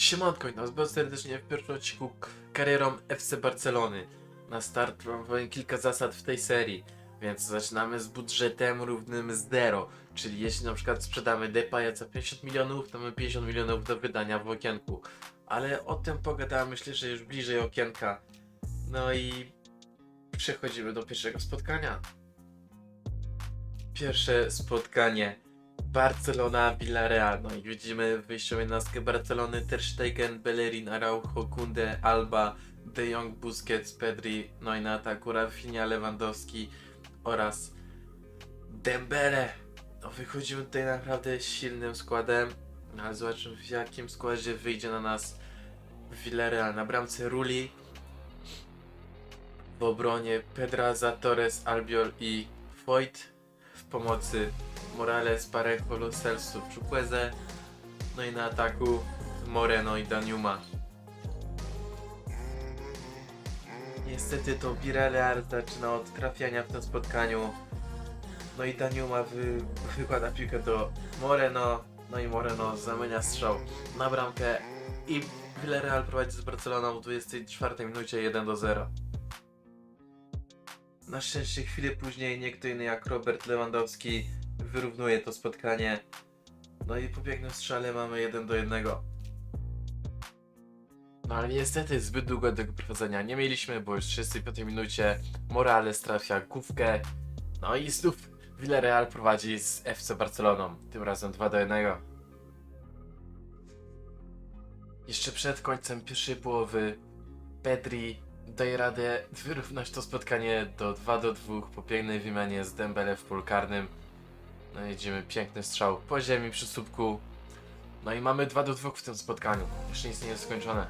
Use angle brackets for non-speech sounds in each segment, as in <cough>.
Siemanko, i nas bardzo serdecznie w pierwszym odcinku karierą FC Barcelony. Na start wam powiem kilka zasad w tej serii, więc zaczynamy z budżetem równym z zero, czyli jeśli na przykład sprzedamy Depaya za 50 milionów, to mamy 50 milionów do wydania w okienku. Ale o tym pogadamy myślę, że już bliżej okienka. No i przechodzimy do pierwszego spotkania. Pierwsze spotkanie Barcelona-Villarreal. No i widzimy wyjściową jednostkę Barcelony, Ter Stegen, Bellerin, Araujo, Kunde, Alba, De Jong, Busquets, Pedri, no i na ataku Rafinha, Lewandowski oraz Dembele. No wychodzimy tutaj naprawdę silnym składem, no ale zobaczymy w jakim składzie wyjdzie na nas Villarreal. Na bramce Ruli, w obronie Pedraza, Torres, Albiol i Foyt. W pomocy Morales, Parejo, Lo Celso, Chukwueze. No i na ataku Moreno i Daniuma. Niestety to Villarreal zaczyna od trafiania w tym spotkaniu. No i Daniuma wy, wykłada piłkę do Moreno. No i Moreno zamienia strzał na bramkę. I Villarreal prowadzi z Barceloną w 24 minucie 1 do 0. Na szczęście chwilę później nie kto inny jak Robert Lewandowski wyrównuje to spotkanie. No i po pięknym strzale mamy 1 do 1. No ale niestety zbyt długo tego prowadzenia nie mieliśmy, bo już w 35 minucie Morales trafia główkę. No i znów Villarreal prowadzi z FC Barceloną, tym razem 2 do 1. Jeszcze przed końcem pierwszej połowy Pedri daje radę wyrównać to spotkanie do 2 do 2 po pięknej wymianie z Dembele w polu karnym. No jedziemy, piękny strzał po ziemi przy słupku. No i mamy 2 do 2 w tym spotkaniu. Jeszcze nic nie jest skończone.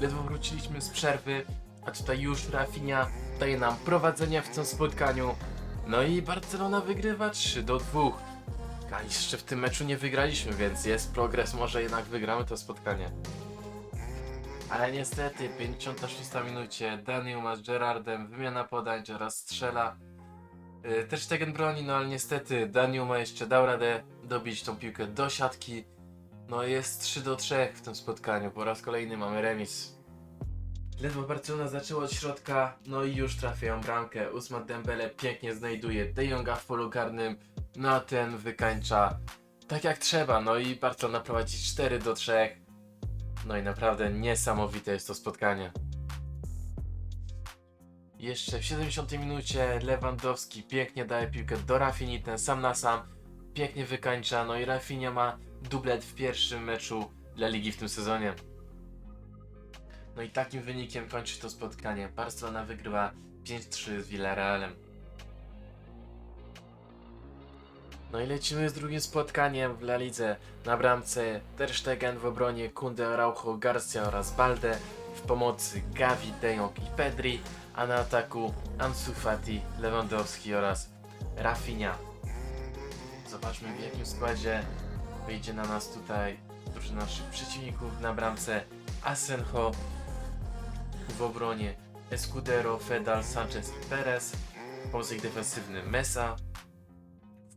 Ledwo wróciliśmy z przerwy, a tutaj już Rafinha daje nam prowadzenie w tym spotkaniu. No i Barcelona wygrywa 3 do 2. A jeszcze w tym meczu nie wygraliśmy, więc jest progres, może jednak wygramy to spotkanie. Ale niestety, 56 minucie, Daniel z Gerardem, wymiana podań, Gerard strzela. Yy, też Tegen broni, no ale niestety Daniel ma jeszcze dał radę dobić tą piłkę do siatki. No jest 3 do 3 w tym spotkaniu, po raz kolejny mamy remis. Ledwo Barcelona zaczęła od środka, no i już trafiają bramkę. Usman Dembele pięknie znajduje De Jonga w polu karnym, no a ten wykańcza tak jak trzeba, no i Barcelona prowadzi 4 do 3. No i naprawdę niesamowite jest to spotkanie. Jeszcze w 70 minucie Lewandowski pięknie daje piłkę do Rafini, ten sam na sam. Pięknie wykańcza, no i Rafinha ma dublet w pierwszym meczu dla ligi w tym sezonie. No i takim wynikiem kończy to spotkanie. Barcelona wygrywa 5-3 z Villarrealem. No i lecimy z drugim spotkaniem w La Lidze. Na bramce Ter Stegen w obronie Kunde, Araujo, Garcia oraz Balde. W pomocy Gavi, De Jong i Pedri. A na ataku Ansu Fati, Lewandowski oraz Rafinha. Zobaczmy w jakim składzie wyjdzie na nas tutaj drużyna naszych przeciwników. Na bramce Asenjo, w obronie Escudero, Fedal, Sanchez i Perez. Pomocnik defensywny Mesa.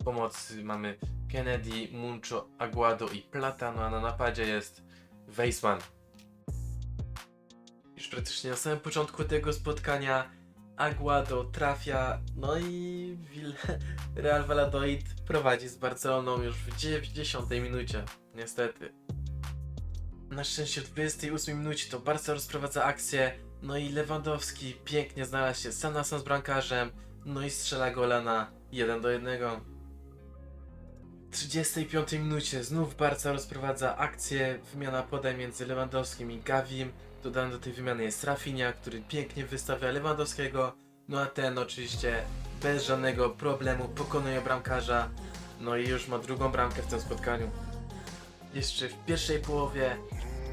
Pomocy mamy Kennedy, Muncho, Aguado i Plata, no a na napadzie jest Weisman. Już praktycznie na samym początku tego spotkania Aguado trafia, no i <laughs> Real Valladolid prowadzi z Barceloną już w 90 minucie, niestety. Na szczęście w 28 minucie to Barca rozprowadza akcję, no i Lewandowski pięknie znalazł się sam na sam z bramkarzem, no i strzela gola na 1 do 1. W 35 minucie znów Barca rozprowadza akcję, wymiana podań między Lewandowskim i Gavim. Dodany do tej wymiany jest Rafinha, który pięknie wystawia Lewandowskiego, no a ten oczywiście bez żadnego problemu pokonuje bramkarza, no i już ma drugą bramkę w tym spotkaniu. Jeszcze w pierwszej połowie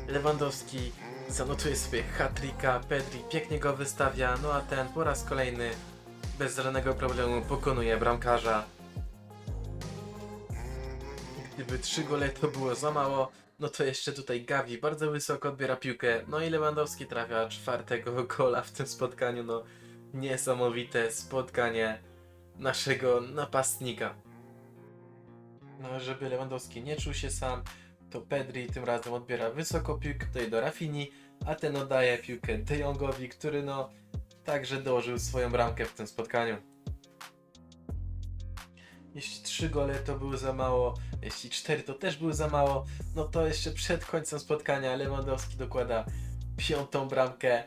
Lewandowski zanotuje sobie hat-tricka, Pedri pięknie go wystawia, no a ten po raz kolejny bez żadnego problemu pokonuje bramkarza. Gdyby trzy gole to było za mało, no to jeszcze tutaj Gavi bardzo wysoko odbiera piłkę, no i Lewandowski trafia czwartego gola w tym spotkaniu, no niesamowite spotkanie naszego napastnika. No, żeby Lewandowski nie czuł się sam, to Pedri tym razem odbiera wysoko piłkę tutaj do Rafini, a ten oddaje piłkę De Jongowi, który no także dołożył swoją bramkę w tym spotkaniu. Jeśli trzy gole to było za mało, jeśli cztery to też było za mało, no to jeszcze przed końcem spotkania Lewandowski dokłada piątą bramkę.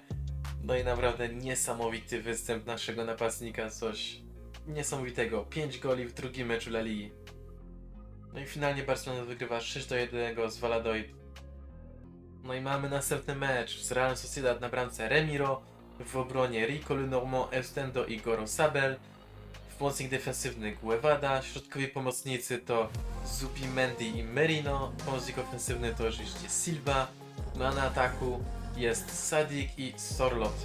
No i naprawdę niesamowity występ naszego napastnika, coś niesamowitego. 5 goli w drugim meczu La Ligi. No i finalnie Barcelona wygrywa 6 do 1 z Valladolid. No i mamy następny mecz z Real Sociedad na bramce Remiro, w obronie Rico Lenormand, Eustendo i Goro Sabel, pomocnik defensywny Guevada, środkowi pomocnicy to Zubimendi i Merino, pomocnik ofensywny to oczywiście Silva, no a na ataku jest Sadik i Sorlot.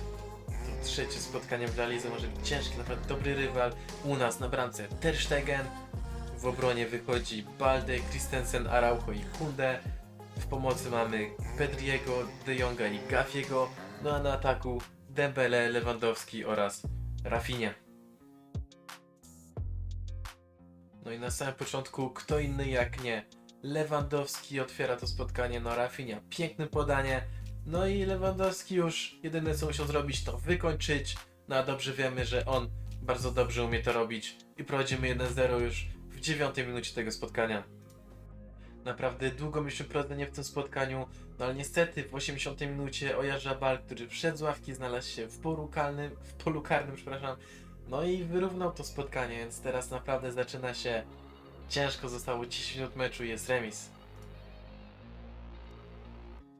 To trzecie spotkanie w Lidze może być ciężkie, naprawdę dobry rywal. U nas na bramce Ter Stegen, w obronie wychodzi Balde, Christensen, Araujo i Kunde. W pomocy mamy Pedriego, De Jonga i Gafiego. No a na ataku Dembele, Lewandowski oraz Rafinha. No i na samym początku kto inny jak nie Lewandowski otwiera to spotkanie, no Rafinha piękne podanie. No i Lewandowski już jedyne co musiał zrobić to wykończyć. No a dobrze wiemy, że on bardzo dobrze umie to robić i prowadzimy 1-0 już w dziewiątej minucie tego spotkania. Naprawdę długo mieliśmy prowadzenie w tym spotkaniu, no ale niestety w 80 minucie Ojarzabal, który wszedł z ławki, znalazł się w w polu karnym, przepraszam, no i wyrównał to spotkanie, więc teraz naprawdę zaczyna się ciężko, zostało 10 minut meczu i jest remis.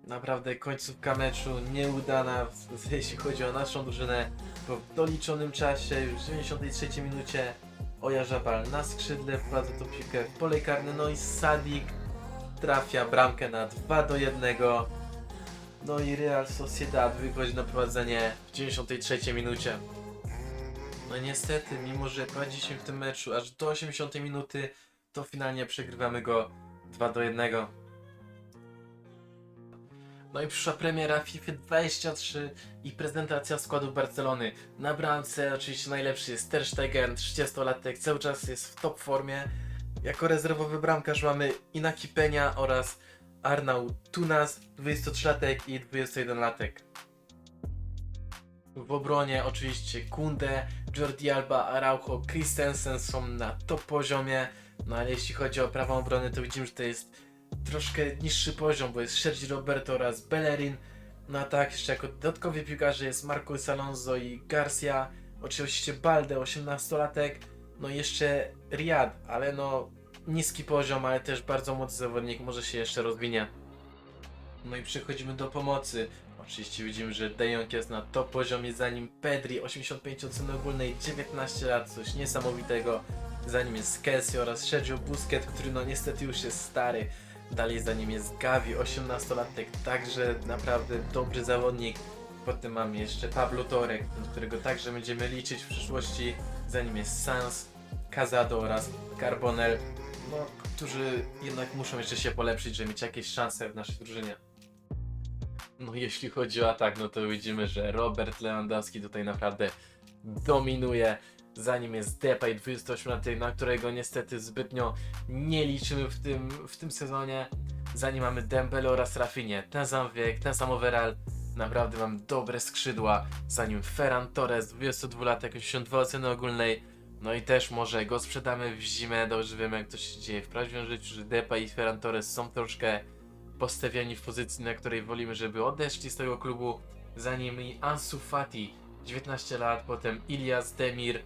Naprawdę końcówka meczu nieudana, <laughs> jeśli chodzi o naszą drużynę, bo w doliczonym czasie, już w 93 minucie Ojarzabal na skrzydle wprowadza tą piłkę w pole karne, no i Sadik trafia bramkę na 2 do 1. No i Real Sociedad wychodzi na prowadzenie w 93 minucie. No niestety, mimo że prowadziliśmy w tym meczu aż do 80 minuty, to finalnie przegrywamy go 2 do 1. No i przyszła premiera FIFA 23 i prezentacja składu Barcelony. Na bramce oczywiście najlepszy jest Ter Stegen, 30-latek, cały czas jest w top formie. Jako rezerwowy bramkarz mamy Inaki Peña oraz Arnau Tunas, 23-latek i 21-latek. W obronie oczywiście Kunde, Jordi Alba, Araujo, Christensen są na top poziomie. No ale jeśli chodzi o prawą obronę, to widzimy, że to jest troszkę niższy poziom, bo jest Sergi Roberto oraz Bellerin. No a tak, jeszcze jako dodatkowi piłkarze jest Marcos Alonso i Garcia. Oczywiście Balde, 18-latek. No i jeszcze Riad, ale no niski poziom, ale też bardzo młody zawodnik, może się jeszcze rozwinie. No i przechodzimy do pomocy. Oczywiście widzimy, że De Jong jest na top poziomie, za nim Pedri, 85 oceny ogólnej, 19 lat, coś niesamowitego. Za nim jest Kessie oraz Sergio Busquets, który no niestety już jest stary. Dalej za nim jest Gavi, 18-latek, także naprawdę dobry zawodnik. Potem mamy jeszcze Pablo Torek, którego także będziemy liczyć w przyszłości. Za nim jest Sans, Casado oraz Carbonel, no, którzy jednak muszą jeszcze się polepszyć, żeby mieć jakieś szanse w naszej drużynie. No jeśli chodzi o atak, no to widzimy, że Robert Lewandowski tutaj naprawdę dominuje. Za nim jest Depay 28 na którego niestety zbytnio nie liczymy w tym, w tym sezonie. Za nim mamy Dembele oraz Rafinie. Ten sam wiek, ten sam overall. Naprawdę mam dobre skrzydła. Za nim Ferran Torres, 22 lat, 82 oceny ogólnej. No i też może go sprzedamy w zimę. Dobrze wiemy jak to się dzieje w prawdziwym życiu, że Depay i Ferran Torres są troszkę postawieni w pozycji, na której wolimy, żeby odeszli z tego klubu. Za nimi Ansu Fati, 19 lat, potem Ilias Demir,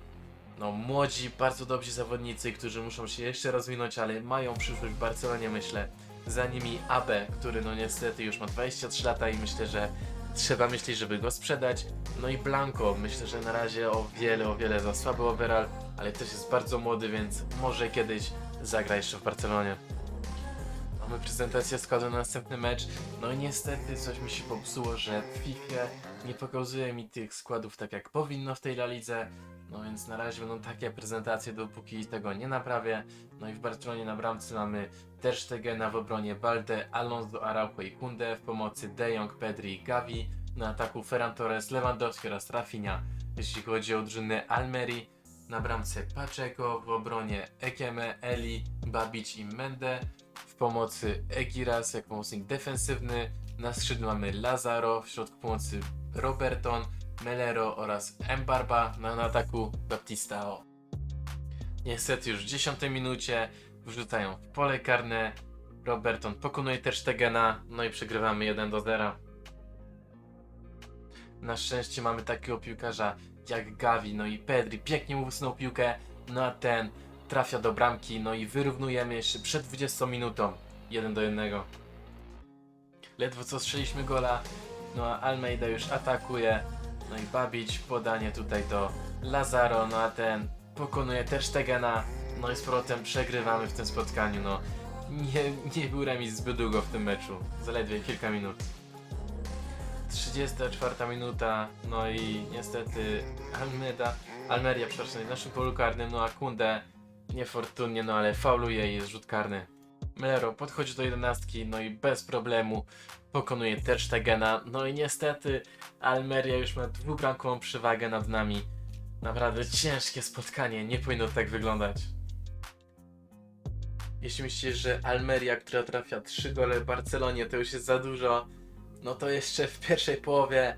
no młodzi, bardzo dobrzy zawodnicy, którzy muszą się jeszcze rozwinąć, ale mają przyszłość w Barcelonie, myślę. Za nimi Abe, który no niestety już ma 23 lata i myślę, że trzeba myśleć, żeby go sprzedać. No i Blanco, myślę, że na razie o wiele, o wiele za słaby overall, ale też jest bardzo młody, więc może kiedyś zagra jeszcze w Barcelonie. Mamy prezentację składu na następny mecz. No i niestety coś mi się popsuło, że w FIFA nie pokazuje mi tych składów tak jak powinno w tej La Lidze. No więc na razie będą takie prezentacje, dopóki tego nie naprawię. No i w Barcelonie na bramce mamy Ter Stegena w obronie Balde, Alonso, Araujo i Kunde, w pomocy De Jong, Pedri i Gavi. Na ataku Ferran Torres, Lewandowski oraz Rafinha. Jeśli chodzi o drużynę Almeri, na bramce Paczeko, w obronie Ekeme, Eli, Babic i Mende, pomocy Egiras jako pomocnik defensywny, na skrzydle mamy Lazaro, w środku pomocy Roberton, Melero oraz Mbarba, na, na ataku Baptistao. Niestety już w 10 minucie wrzucają w pole karne, Roberton pokonuje Ter Stegena, no i przegrywamy 1 do 0. Na szczęście mamy takiego piłkarza jak Gavi, no i Pedri pięknie mu wysunął piłkę, no a ten trafia do bramki, no i wyrównujemy jeszcze przed 20 minutą 1 do 1. Ledwo co strzeliśmy gola, no a Almeida już atakuje, no i Babić podanie tutaj do Lazaro, no a ten pokonuje też Stegena, no i z powrotem przegrywamy w tym spotkaniu, no nie, nie był remis zbyt długo w tym meczu, zaledwie kilka minut. 34 minuta, no i niestety Almeda, Almeria, przepraszam, w naszym polu karnym, no a Kunde niefortunnie, no ale fauluje i jest rzut karny. Melero podchodzi do jedenastki, no i bez problemu pokonuje Ter Stegena, no i niestety Almeria już ma dwubramkową przewagę nad nami. Naprawdę ciężkie spotkanie, nie powinno tak wyglądać. Jeśli myślicie, że Almeria, która trafia 3 gole w Barcelonie, to już jest za dużo, no to jeszcze w pierwszej połowie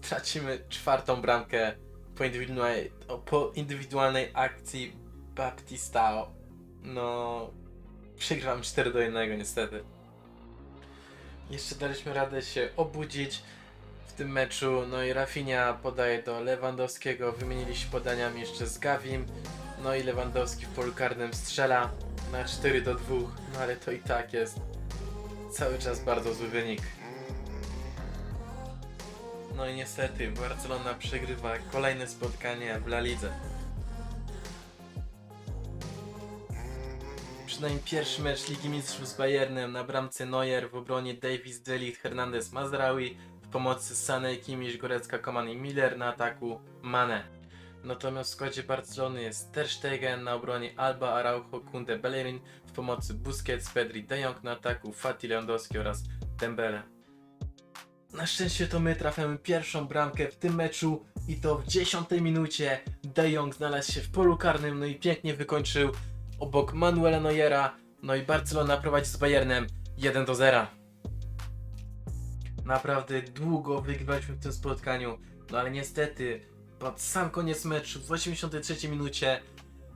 tracimy czwartą bramkę po indywidualnej, po indywidualnej akcji Baptistao. No, przegrywam 4 do 1 niestety. Jeszcze daliśmy radę się obudzić w tym meczu, no i Rafinha podaje do Lewandowskiego, wymienili się podaniami jeszcze z Gavim, no i Lewandowski w polu karnym strzela na 4 do 2, no ale to i tak jest cały czas bardzo zły wynik. No i niestety Barcelona przegrywa kolejne spotkanie w La Lidze. Przynajmniej pierwszy mecz Ligi Mistrzów z Bayernem. Na bramce Neuer, w obronie Davis, Delicht, Hernandez, Mazraoui, w pomocy Sané, Kimmich, Gorecka, Koman i Miller, na ataku Mane. Natomiast w składzie Barcelony jest Ter Stegen, na obronie Alba, Araujo, Kunde, Bellerin, w pomocy Busquets, Pedri, De Jong, na ataku Fati, Lewandowski oraz Dembele. Na szczęście to my trafiamy pierwszą bramkę w tym meczu i to w 10 minucie. De Jong znalazł się w polu karnym, no i pięknie wykończył obok Manuela Neuera, no i Barcelona prowadzi z Bayernem 1 do 0. Naprawdę długo wygrywaliśmy w tym spotkaniu, no ale niestety pod sam koniec meczu w 83 minucie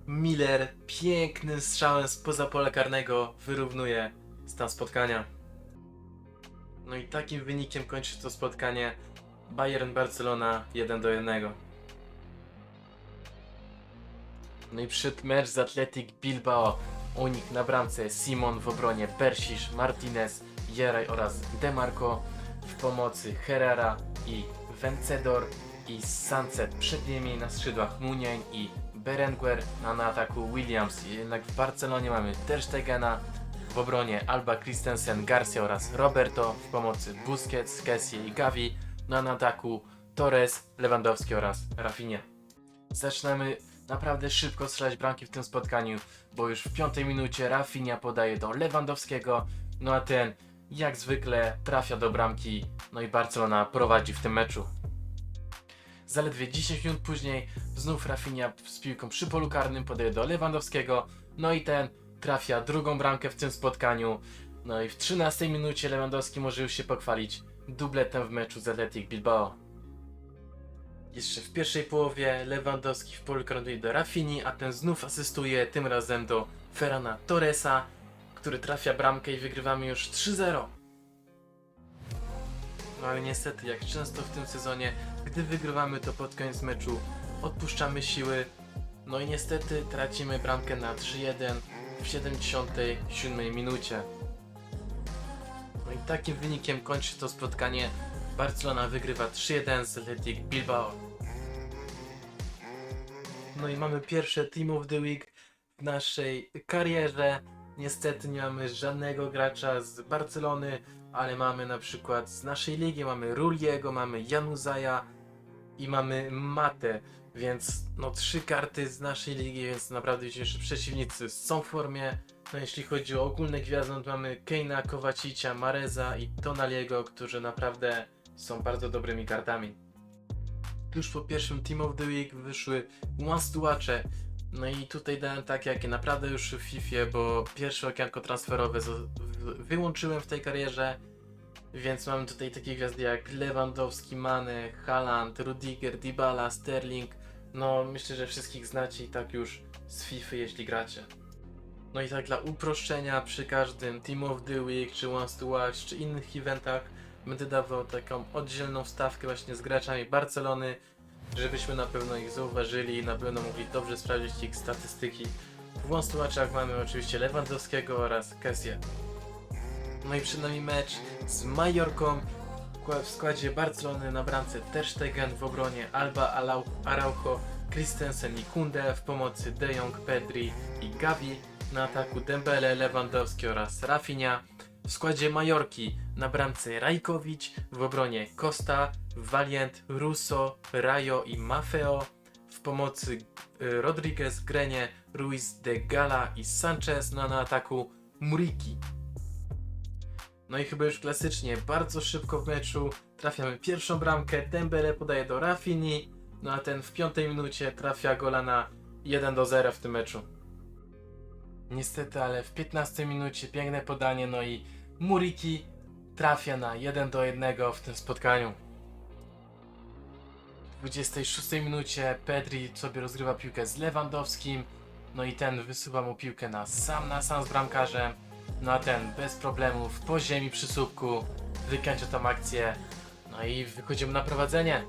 Miller pięknym strzałem spoza pola karnego wyrównuje stan spotkania. No i takim wynikiem kończy to spotkanie Bayern Barcelona 1 do 1. No i przed mecz z Athletic Bilbao unik na bramce Simon w obronie Persisz, Martinez, Jeraj oraz Demarco. W pomocy Herrera i Vencedor i Sunset przed nimi na skrzydłach Muniain i Berenguer. Na, na ataku Williams. Jednak w Barcelonie mamy Ter Stegena, w obronie Alba Christensen, Garcia oraz Roberto, w pomocy Busquets, Kessie i Gavi, no a na ataku Torres, Lewandowski oraz Rafinha. Zaczynamy naprawdę szybko strzelać bramki w tym spotkaniu, bo już w piątej minucie Rafinha podaje do Lewandowskiego, no a ten jak zwykle trafia do bramki, no i Barcelona prowadzi w tym meczu. Zaledwie 10 minut później znów Rafinha z piłką przy polu karnym podaje do Lewandowskiego, no i ten trafia drugą bramkę w tym spotkaniu. No i w 13 minucie Lewandowski może już się pochwalić dubletem w meczu z Athletic Bilbao. Jeszcze w pierwszej połowie Lewandowski w polu karnym do Rafini, a ten znów asystuje tym razem do Ferrana Torresa, który trafia bramkę i wygrywamy już 3-0. No ale niestety, jak często w tym sezonie, gdy wygrywamy to pod koniec meczu, odpuszczamy siły. No i niestety tracimy bramkę na 3-1 w 77 minucie. No i takim wynikiem kończy to spotkanie. Barcelona wygrywa 3-1 z Athletic Bilbao. No i mamy pierwsze Team of the Week w naszej karierze. Niestety nie mamy żadnego gracza z Barcelony, ale mamy na przykład z naszej ligi, mamy Ruliego, mamy Januzaja i mamy Mate, więc no trzy karty z naszej ligi, więc naprawdę dzisiejsi przeciwnicy są w formie. No jeśli chodzi o ogólne gwiazdy, to mamy Keina, Kowacicia, Mareza i Tonaliego, którzy naprawdę są bardzo dobrymi kartami. Tuż po pierwszym Team of the Week wyszły Once Watche. No i tutaj dałem takie, jakie naprawdę już w FIFA, bo pierwsze okienko transferowe wyłączyłem w tej karierze. Więc mamy tutaj takie gwiazdy jak Lewandowski, Mane, Haaland, Rudiger, Dybala, Sterling. No myślę, że wszystkich znacie i tak już z FIFA, jeśli gracie. No i tak dla uproszczenia przy każdym Team of the Week, czy Once to Watch, czy innych eventach będę dawał taką oddzielną wstawkę właśnie z graczami Barcelony, żebyśmy na pewno ich zauważyli na pewno mogli dobrze sprawdzić ich statystyki. W Watchach mamy oczywiście Lewandowskiego oraz Kessie. No i przed nami mecz z Majorką w składzie Barcelony na bramce Ter Stegen, w obronie Alba, Araujo, Christensen i Kunde, w pomocy De Jong, Pedri i Gavi, na ataku Dembele, Lewandowski oraz Rafinha, w składzie Majorki na bramce Rajkowicz, w obronie Costa, Valiant, Russo, Rayo i Mafeo, w pomocy y, Rodriguez, Grenie, Ruiz de Gala i Sanchez, no na ataku Muriki. No i chyba już klasycznie, bardzo szybko w meczu trafiamy pierwszą bramkę, Dembele podaje do Rafini, no a ten w piątej minucie trafia gola na 1 do 0 w tym meczu. Niestety, ale w 15 minucie piękne podanie, no i Muriki trafia na 1 do 1 w tym spotkaniu. W 26 minucie Pedri sobie rozgrywa piłkę z Lewandowskim, no i ten wysuwa mu piłkę na sam na sam z bramkarzem. No a ten bez problemów po ziemi przy słupku wykańcza tą akcję. No i wychodzimy na prowadzenie.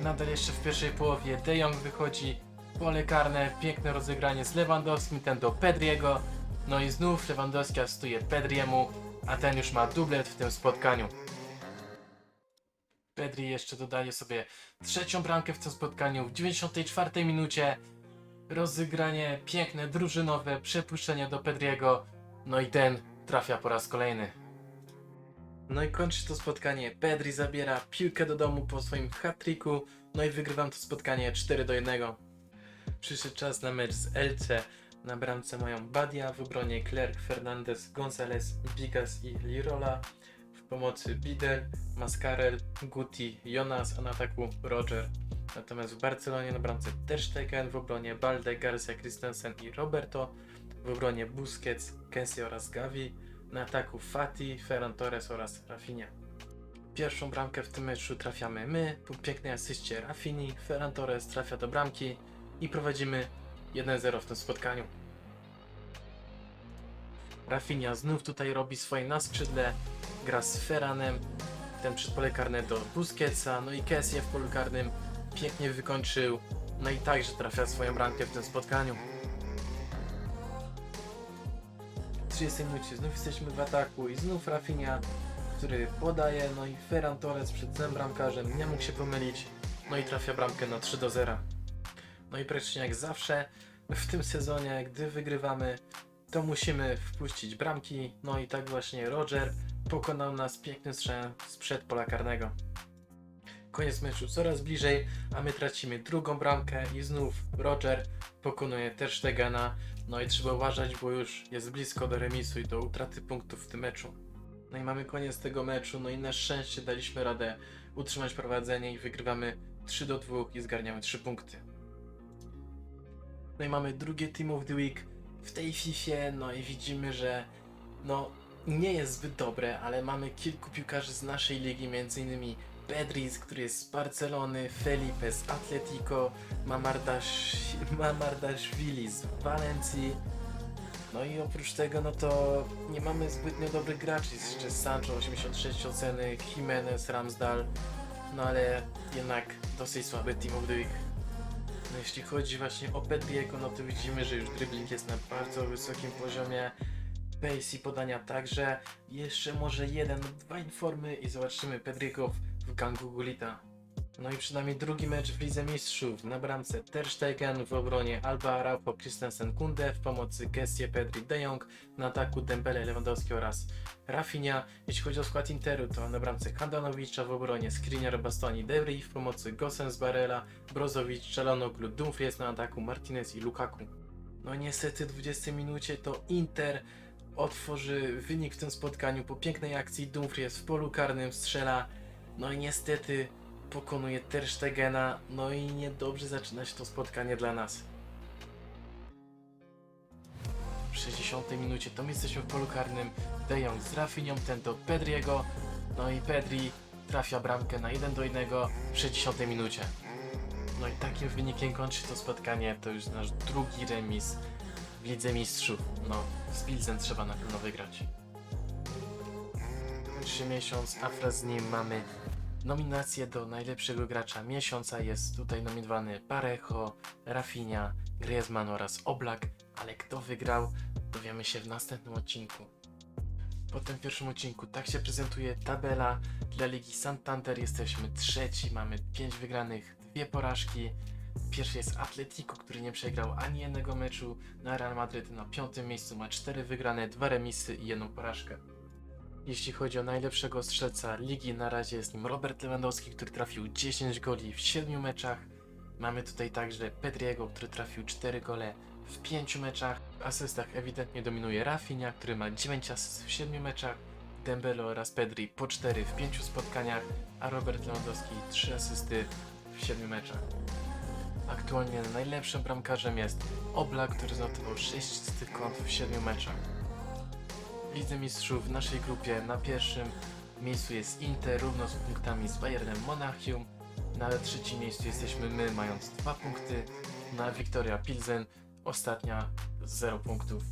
Nadal jeszcze w pierwszej połowie De Jong wychodzi pole karne, piękne rozegranie z Lewandowskim, ten do Pedriego. No i znów Lewandowski asystuje Pedriemu, a ten już ma dublet w tym spotkaniu. Pedri jeszcze dodaje sobie trzecią bramkę w tym spotkaniu w 94 minucie. Rozegranie piękne, drużynowe, przepuszczenie do Pedriego. No i ten trafia po raz kolejny. No i kończy to spotkanie. Pedri zabiera piłkę do domu po swoim hat-tricku. No i wygrywam to spotkanie 4 do 1. Przyszedł czas na mecz z Elche. Na bramce mają Badia, w obronie Clerc, Fernandez, Gonzalez, Bigas i Lirola. W pomocy Bidel, Mascarel, Guti, Jonas, a na ataku Roger. Natomiast w Barcelonie na bramce Ter Stegen, w obronie Balde, Garcia, Christensen i Roberto. W obronie Busquets, Kessie oraz Gavi. Na ataku Fati, Ferran Torres oraz Rafinha. Pierwszą bramkę w tym meczu trafiamy my, po pięknej asyście Rafini, Ferran Torres trafia do bramki i prowadzimy 1-0 w tym spotkaniu. Rafinha znów tutaj robi swoje na skrzydle, gra z Ferranem, ten przed pole karne do Busquetsa, no i Kessie w polu karnym pięknie wykończył, no i także trafia swoją bramkę w tym spotkaniu. W 30 minucie znów jesteśmy w ataku i znów Rafinha, który podaje, no i Ferran Torres przed tym bramkarzem nie mógł się pomylić, no i trafia bramkę na 3 do 0. No i praktycznie jak zawsze w tym sezonie, gdy wygrywamy, to musimy wpuścić bramki, no i tak właśnie Roger pokonał nas pięknym strzałem sprzed pola karnego. Koniec meczu coraz bliżej, a my tracimy drugą bramkę i znów Roger pokonuje też Stegana. No i trzeba uważać, bo już jest blisko do remisu i do utraty punktów w tym meczu. No i mamy koniec tego meczu, no i na szczęście daliśmy radę utrzymać prowadzenie i wygrywamy 3 do 2 i zgarniamy 3 punkty. No i mamy drugie Team of the Week w tej FIFA, no i widzimy, że no nie jest zbyt dobre, ale mamy kilku piłkarzy z naszej ligi, m.in. Pedris, który jest z Barcelony, Felipe z Atletico, Mamardasz, Mamardaszwili z Walencji. No i oprócz tego, no to nie mamy zbytnio dobrych graczy, jeszcze Sancho 86 oceny, Jimenez, Ramsdal, no ale jednak dosyć słaby Team of the Week. No jeśli chodzi właśnie o Pedriego, no to widzimy, że już dribbling jest na bardzo wysokim poziomie. Pace i podania także. Jeszcze może jeden, dwa informy i zobaczymy Pedriego w gangu Gulita. No i przynajmniej drugi mecz w Lidze Mistrzów. Na bramce Ter Stegen, w obronie Alba Araujo, Christensen Kunde, w pomocy Kessie, Pedri, De Jong, na ataku Dembele, Lewandowski oraz Rafinha. Jeśli chodzi o skład Interu, to na bramce Kandanowicza, w obronie Skriniar, Bastoni, Debri, w pomocy Gosens, Barella, Brozowicz, Chalonoglu, Dumfries, na ataku Martinez i Lukaku. No niestety w 20 minucie to Inter otworzy wynik w tym spotkaniu po pięknej akcji Dumfries w polu karnym strzela. No i niestety pokonuje Ter Stegena, no i niedobrze zaczyna się to spotkanie dla nas. W 60 minucie to my jesteśmy w polu karnym, De Jong z Rafinią, ten do Pedriego, no i Pedri trafia bramkę na 1 do 1 w 60 minucie. No i takim wynikiem kończy to spotkanie, to już nasz drugi remis w Lidze Mistrzów. No, z Pilzen trzeba na pewno wygrać. Kończy miesiąc, a wraz z nim mamy nominację do najlepszego gracza miesiąca. Jest tutaj nominowany Parejo, Rafinha, Griezmann oraz Oblak, ale kto wygrał, dowiemy się w następnym odcinku. Po tym pierwszym odcinku tak się prezentuje tabela dla Ligi Santander. Jesteśmy trzeci, mamy 5 wygranych, dwie porażki. Pierwszy jest Atletico, który nie przegrał ani jednego meczu. Na Real Madryt na piątym miejscu ma 4 wygrane, 2 remisy i jedną porażkę. Jeśli chodzi o najlepszego strzelca ligi, na razie jest nim Robert Lewandowski, który trafił 10 goli w 7 meczach. Mamy tutaj także Pedriego, który trafił 4 gole w 5 meczach. W asystach ewidentnie dominuje Rafinha, który ma 9 asyst w 7 meczach. Dembele oraz Pedri po 4 w 5 spotkaniach, a Robert Lewandowski 3 asysty w 7 meczach. Aktualnie najlepszym bramkarzem jest Oblak, który zanotował 6 czystych kąt w 7 meczach. Lidze Mistrzów w naszej grupie na pierwszym miejscu jest Inter równo z punktami z Bayernem Monachium. Na trzecim miejscu jesteśmy my, mając dwa punkty. Na Wiktoria Pilsen ostatnia 0 punktów.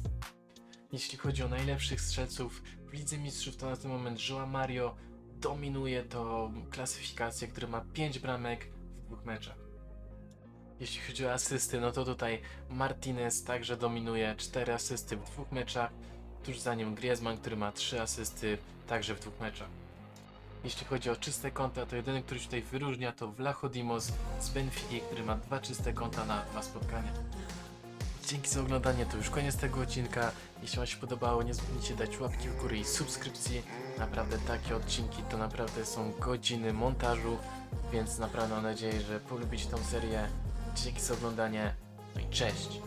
Jeśli chodzi o najlepszych strzelców w Lidze Mistrzów, to na ten moment Joa Mario dominuje tą klasyfikację, który ma 5 bramek w dwóch meczach. Jeśli chodzi o asysty, no to tutaj Martinez także dominuje 4 asysty w dwóch meczach. Tuż za nim Griezmann, który ma 3 asysty także w dwóch meczach. Jeśli chodzi o czyste konta, to jedyny, który się tutaj wyróżnia to Vlachodimos z Benfiki, który ma dwa czyste konta na dwa spotkania. Dzięki za oglądanie, to już koniec tego odcinka. Jeśli Wam się podobało, nie zapomnijcie dać łapki w górę i subskrypcji. Naprawdę takie odcinki to naprawdę są godziny montażu, więc naprawdę mam nadzieję, że polubicie tą serię. Dzięki za oglądanie, no i cześć!